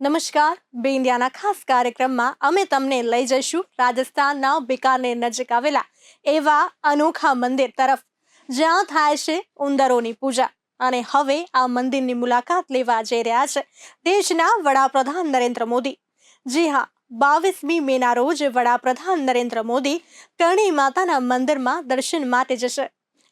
નમસ્કાર, બે ઇન્ડિયાના ખાસ કાર્યક્રમમાં અમે તમને લઈ જઈશું રાજસ્થાનના બિકાનેર નજીક આવેલા એવા અનોખા મંદિર તરફ. જ્યાં થાય છે ઉંદરોની પૂજા. અને હવે આ મંદિરની મુલાકાત લેવા જઈ રહ્યા છે દેશના વડાપ્રધાન નરેન્દ્ર મોદી. જી હા, બાવીસમી મેના રોજ વડાપ્રધાન નરેન્દ્ર મોદી કરણી માતાના મંદિરમાં દર્શન માટે જશે.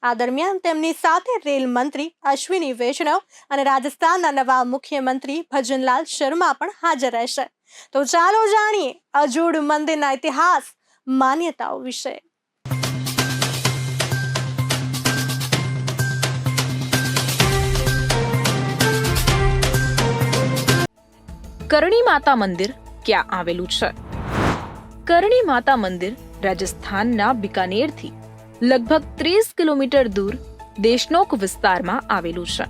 આ દરમિયાન તેમની સાથે રેલ મંત્રી અશ્વિની વૈષ્ણવ અને રાજસ્થાનના નવા મુખ્યમંત્રી ભજનલાલ શર્મા પણ હાજર રહેશે. તો ચાલો જાણીએ અજોડ મંદિરના ઇતિહાસ માન્યતાઓ વિશે. કરણી માતા મંદિર ક્યાં આવેલું છે? કરણી માતા મંદિર રાજસ્થાનના બિકાનેરથી લગભગ ત્રીસ કિલોમીટર દૂર દેશનોક વિસ્તારમાં આવેલું છે.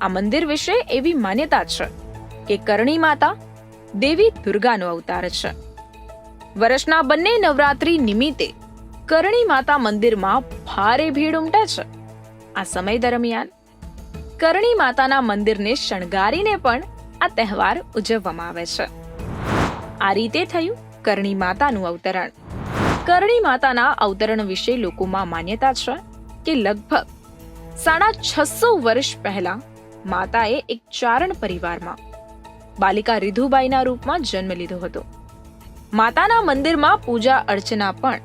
આ મંદિર વિશે એવી માન્યતા છે કે કરણી માતા દેવી દુર્ગાનો અવતાર છે. વર્ષના બંને નવરાત્રી નિમિત્તે કરણી માતા મંદિરમાં ભારે ભીડ ઉમટે છે. આ સમય દરમિયાન કરણી માતાના મંદિરને શણગારીને પણ આ તહેવાર ઉજવવામાં આવે છે. આ રીતે થયું કરણી માતાનું અવતરણ. કરણી માતાના અવતરણ વિશે લોકોમાં માન્યતા છે કે લગભગ સાડા છસો વર્ષ પહેલા માતાએ એક ચારણ પરિવારમાં બાલિકા રીધુબાઈના રૂપમાં જન્મ લીધો હતો. માતાના મંદિરમાં પૂજા અર્ચના પણ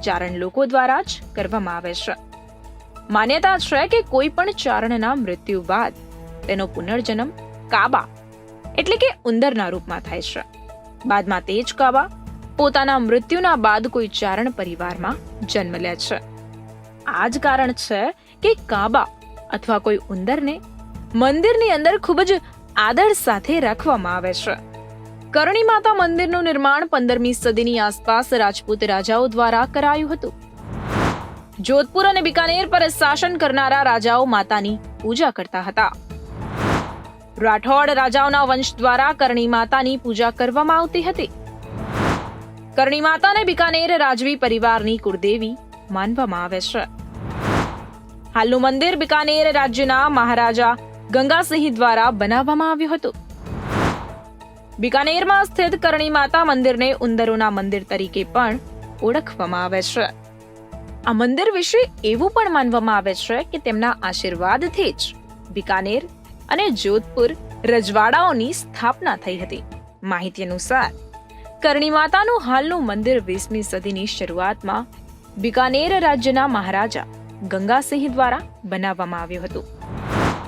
ચારણ લોકો દ્વારા જ કરવામાં આવે છે. માન્યતા છે કે કોઈ પણ ચારણના મૃત્યુ બાદ તેનો પુનર્જન્મ કાબા એટલે કે ઉંદરના રૂપમાં થાય છે. બાદમાં તે જ કાબા પોતાના મૃત્યુના બાદ કોઈ ચારણ પરિવારમાં જન્મ લે છે. આ જ કારણ છે કે કાબા અથવા કોઈ ઉંદરને મંદિરની અંદર ખૂબ જ આદર સાથે રાખવામાં આવે છે. કરણી માતા મંદિરનું નિર્માણ પંદરમી સદીની આસપાસ રાજપૂત રાજાઓ દ્વારા કરાયું હતું. જોધપુર અને બિકાનેર પર શાસન કરનારા રાજાઓ માતાની પૂજા કરતા હતા. રાઠોડ રાજાઓના વંશ દ્વારા કરણી માતાની પૂજા કરવામાં આવતી હતી. કરણી માતાને બિકાનેર રાજવી પરિવારની કુળદેવી માનવામાં આવે છે. હાલનું મંદિર બિકાનેર રાજ્યના મહારાજા ગંગાસિંહ દ્વારા બનાવવામાં આવ્યું હતું. બિકાનેરમાં સ્થિત કરણી માતા મંદિરને ઉંદરોના મંદિર તરીકે પણ ઓળખવામાં આવે છે. આ મંદિર વિશે એવું પણ માનવામાં આવે છે કે તેમના આશીર્વાદથી જ બિકાનેર અને જોધપુર રજવાડાઓની સ્થાપના થઈ હતી. માહિતી અનુસાર કરણી માતાનું હાલનું મંદિર વીસમી સદીની શરૂઆતમાં બિકાનેર રાજ્યના મહારાજા ગંગાસિંહ દ્વારા બનાવવામાં આવ્યું હતું.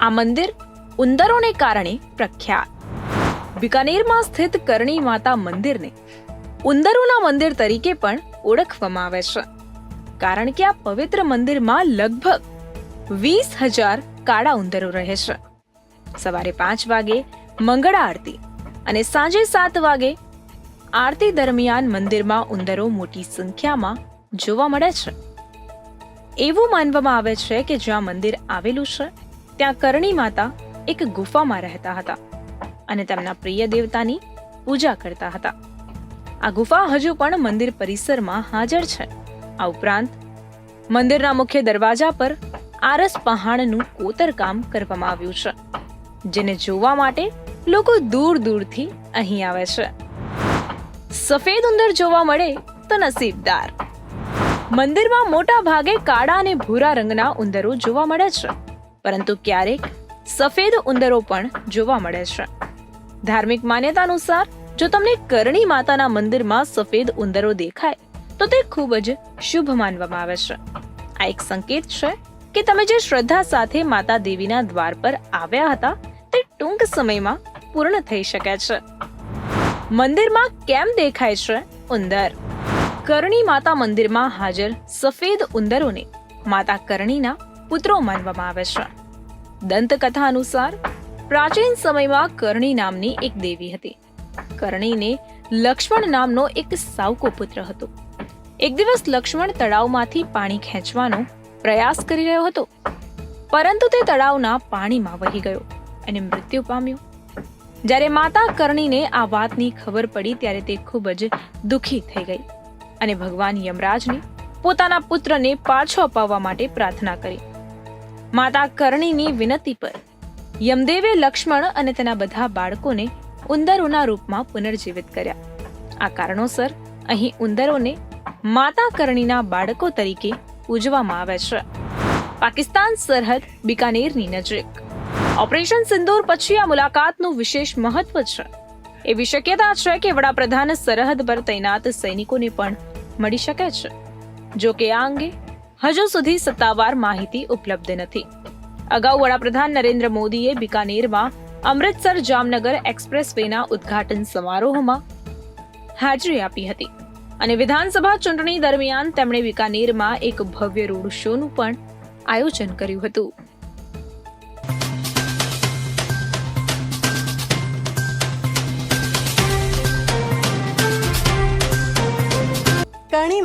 આ મંદિર ઉંદરોને કારણે પ્રખ્યાત. બિકાનેરમાં સ્થિત કરણી માતા મંદિરને ઉંદરોના મંદિર તરીકે પણ ઓળખવામાં આવે છે. કારણ કે આ પવિત્ર મંદિરમાં લગભગ વીસ હજાર કાળા ઉંદરો રહે છે. સવારે પાંચ વાગે મંગળા આરતી અને સાંજે સાત વાગે આરતી દરમિયાન મંદિરમાં ઉંદરો મોટી સંખ્યામાં જોવા મળે છે. એવું માનવામાં આવે છે કે જ્યાં મંદિર આવેલું છે, ત્યાં કરણી માતા એક ગુફામાં રહેતા હતા અને તેમના પ્રિય દેવતાની પૂજા કરતા હતા. આ ગુફા હજુ પણ મંદિર પરિસરમાં હાજર છે. આ ઉપરાંત, મંદિરના મુખ્ય દરવાજા પર આરસ પહાણનું કોતરકામ કરવામાં આવ્યું છે, જેને જોવા માટે લોકો દૂર દૂરથી અહીં આવે છે. સફેદ ઉંદર જોવા મળે તો નસીબદાર. મંદિરમાં મોટા ભાગે કાળા અને ભૂરા રંગના ઉંદરો જોવા મળે છે, પરંતુ ક્યારેક સફેદ ઉંદરો પણ જોવા મળે છે. ધાર્મિક માન્યતા અનુસાર જો તમને કરણી માતાના મંદિરમાં સફેદ ઉંદરો દેખાય, તો તે ખૂબ જ શુભ માનવામાં આવે છે. આ એક સંકેત છે કે તમે જે શ્રદ્ધા સાથે માતા દેવીના દ્વાર પર આવ્યા હતા, તે ટૂંક સમયમાં પૂર્ણ થઈ શકે છે. મંદિરમાં કેમ દેખાય છે ઉંદર? કરણી માતા મંદિરમાં હાજર સફેદ ઉંદરોને માતા કરણીના પુત્રો માનવામાં આવે છે. દંતકથા અનુસાર, પ્રાચીન સમયમાં કરણી નામની એક દેવી હતી. કરણીને લક્ષ્મણ નામનો એક સાવકો પુત્ર હતો. એક દિવસ લક્ષ્મણ તળાવમાંથી પાણી ખેંચવાનો પ્રયાસ કરી રહ્યો હતો. પરંતુ તે તળાવના પાણીમાં વહી ગયો અને મૃત્યુ પામ્યો. જ્યારે માતા કરણીને આ વાતની ખબર પડી ત્યારે તે ખૂબ જ દુઃખી થઈ ગઈ અને ભગવાન યમરાજને પોતાના પુત્રને પાછો અપાવવા માટે પ્રાર્થના કરી. માતા કરણીની વિનંતી પર યમદેવે લક્ષ્મણ અને તેના બધા બાળકોને ઉંદરોના રૂપમાં પુનર્જીવિત કર્યા. આ કારણોસર અહીં ઉંદરોને માતા કરણીના બાળકો તરીકે પૂજવામાં આવે છે. પાકિસ્તાન સરહદ બિકાનેરની નજીક. ઓપરેશન સિંદૂર પછી આ મુલાકાતનું વિશેષ મહત્વ છે. એવી શક્યતા છે કે વડાપ્રધાન સરહદ પર તૈનાત સૈનિકોને પણ મળી શકે છે. જો કે આ અંગે હજુ સુધી સત્તાવાર માહિતી ઉપલબ્ધ નથી. અગાઉ વડાપ્રધાન નરેન્દ્ર મોદીએ બિકાનેરમાં અમૃતસર જામનગર એક્સપ્રેસ વેના ઉદ્ઘાટન સમારોહમાં હાજરી આપી હતી અને વિધાનસભા ચૂંટણી દરમિયાન તેમણે બિકાનેરમાં એક ભવ્ય રોડ શોનું પણ આયોજન કર્યું હતું.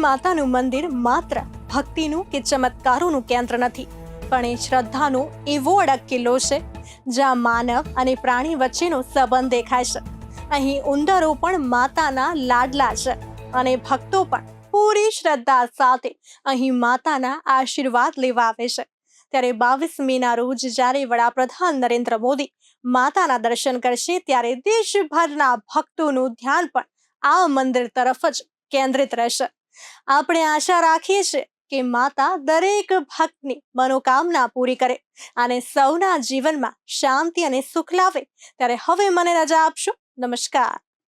માતાનું મંદિર માત્ર ભક્તિનું કે ચમત્કારોનું કેન્દ્ર નથી, પણ એ શ્રદ્ધાનો એવો અડગ કિલ્લો છે, જ્યાં માનવ અને પ્રાણી વચ્ચેનો સંબંધ દેખાય છે. અહીં ઉંદરો પણ માતાના લાડલા છે અને ભક્તો પણ પૂરી શ્રદ્ધા સાથે અહીં માતાના આશીર્વાદ લેવા આવે છે. ત્યારે બાવીસ મેના રોજ જ્યારે વડાપ્રધાન નરેન્દ્ર મોદી માતાના દર્શન કરશે ત્યારે દેશભરના ભક્તોનું ધ્યાન પણ આ મંદિર તરફ જ કેન્દ્રિત રહેશે. આપણે આશા રાખીએ છીએ કે માતા દરેક ભક્તની મનોકામના પૂરી કરે અને સૌના જીવનમાં શાંતિ અને સુખ લાવે. ત્યારે હવે મને રજા આપશો. નમસ્કાર.